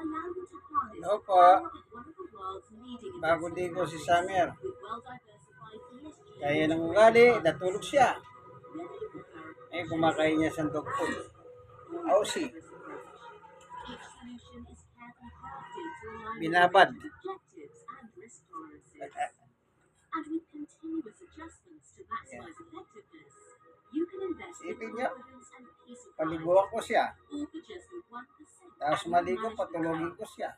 Hello po. Bago ligo si Summer. Kaya nang ugali, natulog siya. Eh, kumakain niya sa dog food. Aussie. Binabad. In Isipin niyo, Paliguan ko siya. all for just 1% Tapos maligo, patulogin ko siya.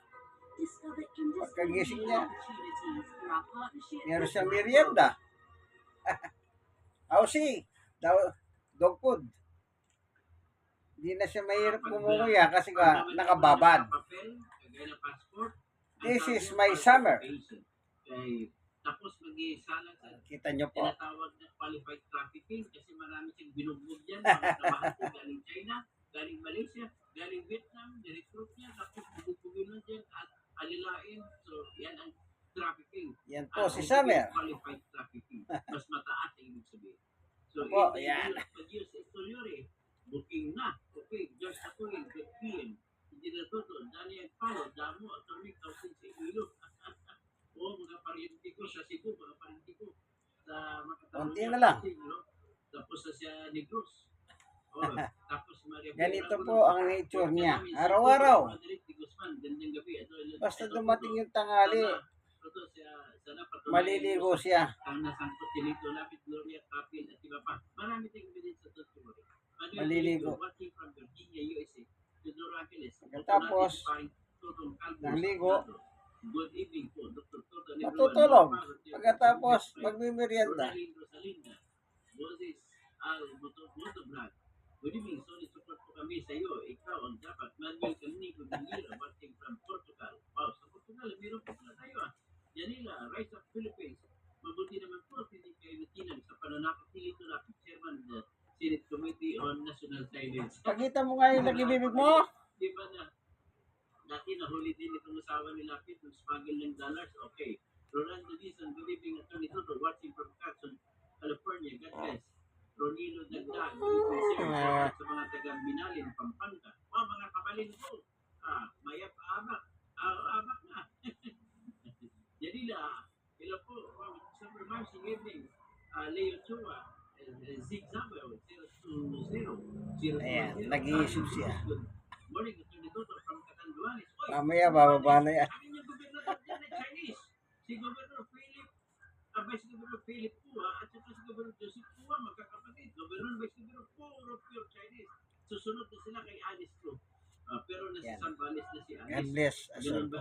Pagkagising niya, Meron siyang merienda. Aussie. Daw, dog food. Hindi na siya mahirap kumukuya kasi ka nakababad. This is my summer. tapos mag-iisalang sa Kita niyo po. tinatawag na qualified trafficking kasi marami siyang binugbog dyan. Mga galing China, galing Malaysia, galing Vietnam, nirecruit niya, tapos bubugin na dyan at alilain. So, yan ang trafficking. Yan po Ang si Summer. Qualified trafficking. Mas mataas ang ibig sabihin. So, Opo, ito yan. yung pag-use istoryore. Booking na. Okay, just ako yun, good PM. Hindi na to to. Dani ang palo, damo, attorney, kausin sa Iloilo. o mga pariente ko sa Cebu, mga pariente ko. Sa Makatarungan. Konti na lang. Tapos sa Negros. Ganito po ang nature niya. Araw-araw. Basta dumating yung tangali, maliligo siya. Maliligo. Pagkatapos, ng ligo, matutulog. Pagkatapos, magmimerienda. Moses Al Moto Motovlog. Good evening, solid support po kami sa iyo. Ikaw ang dapat. Manuel Calnico Gangira, watching from Portugal. Wow, sa Portugal, meron po pala tayo ah. Yanila, Rise of Philippines. Mabuti naman po, hindi kayo natinag sa pananakot ni Lito Lapid, Chairman ng Senate Committee on National Silence. Pakita mo nga yung nagibibig mo. Di ba na, dati nahuli din itong asawa ni Lapid ng smuggle ng dollars. Okay. Rolando Dizon, good evening, Attorney Toto, watching from Carson, California. God bless. Ronilo Dagdag, good evening, sir. Shoutout sa mga taga Binalin, Pampanga. Mga mga kabalin ko. Ah, mayap abak. Ah, abak na. Yanila, hello po. Wow, December Mars, good evening. Ah, Leo Chua, eh, Zig Samuel, 020. Ayan, nag-iisip siya. Good morning, Attorney Toto from Catanduanes. Oy, Mamaya, bababa na yan. Sabi niya, gobernador dyan ay Chinese. Si Governor Philip, ah, Vice Governor Philip Pua, at saka si Governor Joseph Pua, magkakapatid. Governor, Vice Governor puro pure Chinese. Susunod na sila kay Alice Cruz. Ah, pero nasa Yan. Sambales na si Alice. God bless. Ganun ba?